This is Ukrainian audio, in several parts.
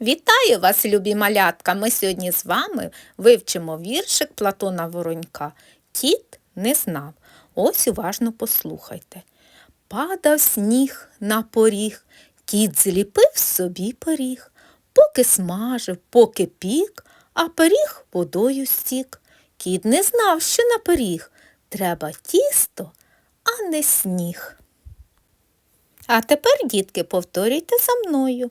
Вітаю вас, любі малятка! Ми сьогодні з вами вивчимо віршик Платона Воронька. Кіт не знав. Ось уважно послухайте. Падав сніг на поріг, кіт зліпив собі пиріг, поки смажив, поки пік, а пиріг водою стік. Кіт не знав, що на пиріг треба тісто, а не сніг. А тепер, дітки, повторюйте за мною.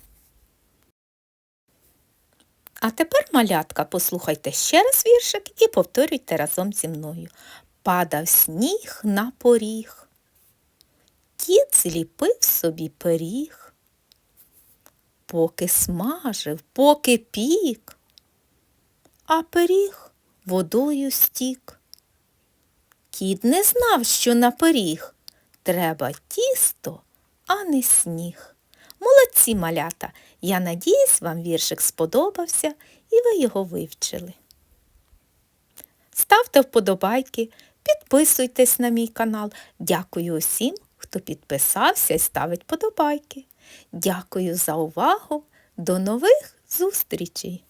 А тепер, малятка, послухайте ще раз віршик і повторюйте разом зі мною. Падав сніг на поріг. Кіт зліпив собі пиріг. Поки смажив, поки пік, а пиріг водою стік. Кіт не знав, що на пиріг треба тісто, а не сніг. Молодці малята! Я надіюсь, вам віршик сподобався і ви його вивчили. Ставте вподобайки, підписуйтесь на мій канал. Дякую усім, хто підписався і ставить вподобайки. Дякую за увагу. До нових зустрічей!